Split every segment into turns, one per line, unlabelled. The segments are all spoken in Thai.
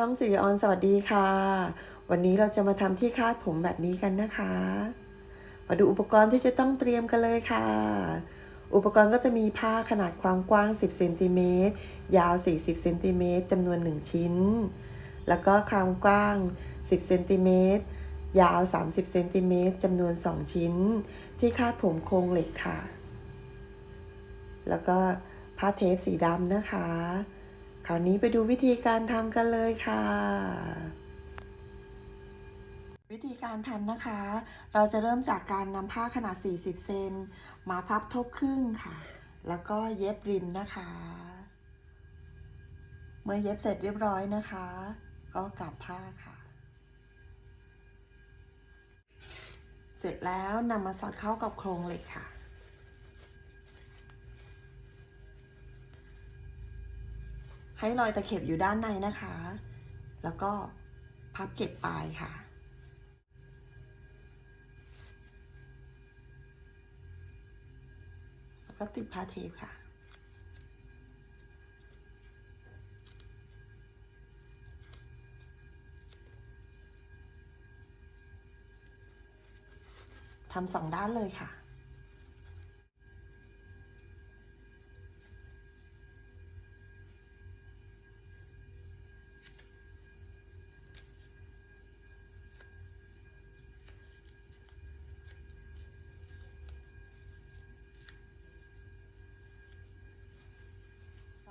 ช่องสิริออนสวัสดีค่ะ วันนี้เราจะมาทำที่คาดผมแบบนี้กันนะคะ มาดูอุปกรณ์ที่จะต้องเตรียมกันเลยค่ะ อุปกรณ์ก็จะมีผ้าขนาดความกว้าง 10 เซนติเมตร ยาว 40 เซนติเมตรจำนวน 1 ชิ้น แล้วก็ความกว้าง 10 เซนติเมตร ยาว 30 เซนติเมตรจำนวน 2 ชิ้น ที่คาดผมโครงเหล็กค่ะ แล้วก็ผ้าเทปสีดำนะคะ คราวนี้ไปดูวิธีการทำกันเลยค่ะ วิธีการทำนะคะ เราจะเริ่มจากการนำผ้าขนาด 40 เซนมาพับทบครึ่งค่ะ แล้วก็เย็บริมนะคะ เมื่อเย็บเสร็จเรียบร้อยนะคะ ก็กลับผ้าค่ะ เสร็จแล้วนำมาสอดเข้ากับโครงเหล็กค่ะ ให้รอยตะเข็บอยู่ด้านในนะคะ แล้วก็พับเก็บปลายค่ะ แล้วก็ติดผ้าเทปค่ะทำสองด้านเลยค่ะ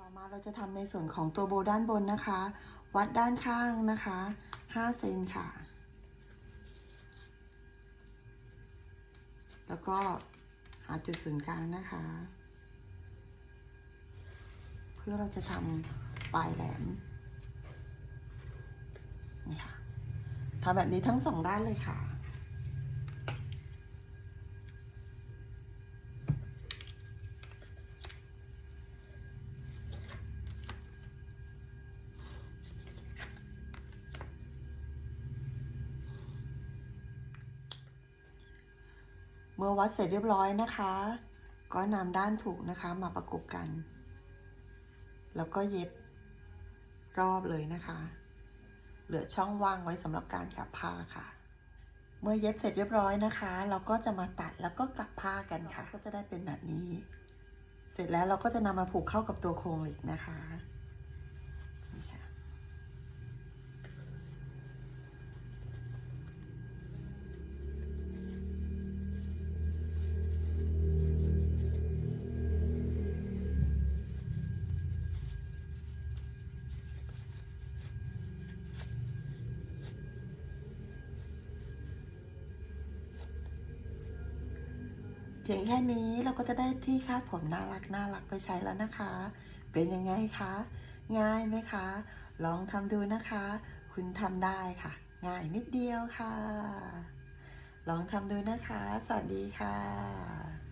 ต่อมาเราจะทำในส่วนของตัวโบด้านบนนะคะ วัดด้านข้างนะคะ5เซนค่ะ แล้วก็หาจุดศูนย์กลางนะคะ เพื่อเราจะทำปลายแหลมนี่ค่ะทำแบบนี้ทั้งสองด้านเลยค่ะ เมื่อวัดเสร็จเรียบร้อยนะคะ ก็นำด้านถูกนะคะมาประกบกัน แล้วก็เย็บรอบเลยนะคะ เหลือช่องว่างไว้สำหรับการกลับผ้าค่ะ เมื่อเย็บเสร็จเรียบร้อยนะคะ เราก็จะมาตัดแล้วก็กลับผ้ากันค่ะ ก็จะได้เป็นแบบนี้ เสร็จแล้วเราก็จะนำมาผูกเข้ากับตัวโครงเหล็กนะคะ เพียงแค่นี้เราก็จะได้ที่คาดผมน่ารักน่ารักไปใช้แล้วนะคะ เป็นยังไงคะ ง่ายไหมคะ ลองทำดูนะคะ คุณทำได้ค่ะ ง่ายนิดเดียวค่ะ ลองทำดูนะคะ สวัสดีค่ะ